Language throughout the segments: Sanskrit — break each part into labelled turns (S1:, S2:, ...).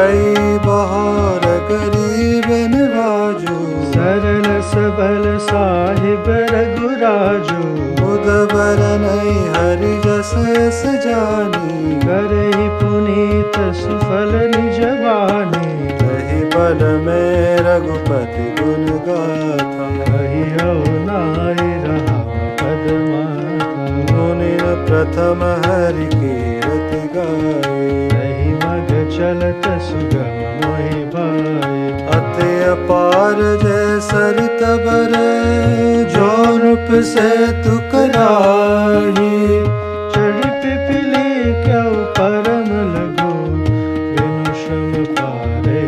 S1: बहार गरीब नवाजो
S2: सरल सबल साहिब रघुराजो
S1: नहीं हरि जस एस जानी
S2: करहि पुनीत सुफल निज बानी
S1: तहि बल में रघुपति गुण गाथा
S2: कहियो नाय रहा पद माता
S1: मुनि प्रथम हरि कीरत
S2: रही मग चलत सुगम मोहि भाई
S1: अति अपार जय सरित बर जो रूप से तु कराही
S2: चढ़ी पिपली क्यों परम लगो श्रम पारे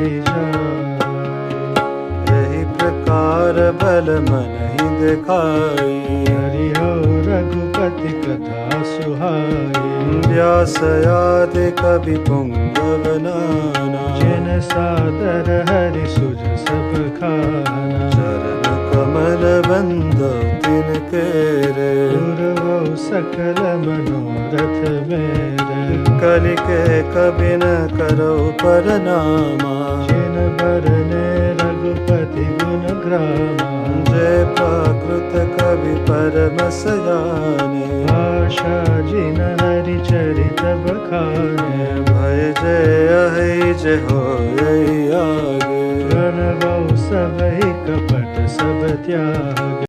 S1: यही प्रकार बल मन ही दिखाई
S2: हरि हो रघुपति कथा सुहाई
S1: आदि कवि पुंगव नाना
S2: जिन सादर हरि सुज सब खाना
S1: चरण कमल बंद तिन केरे
S2: दुर्वो सकल मनोरथ मेरे
S1: कलि के कवि न करो परनामा।
S2: जिन बरने रघुपति गुण ग्रामा
S1: जय प्राकृत कवि परम सजाने
S2: भाषा जिन चरित बखाने
S1: भय जय अहि जय हो आगे
S2: प्रणवौ सब ही कपट सब त्याग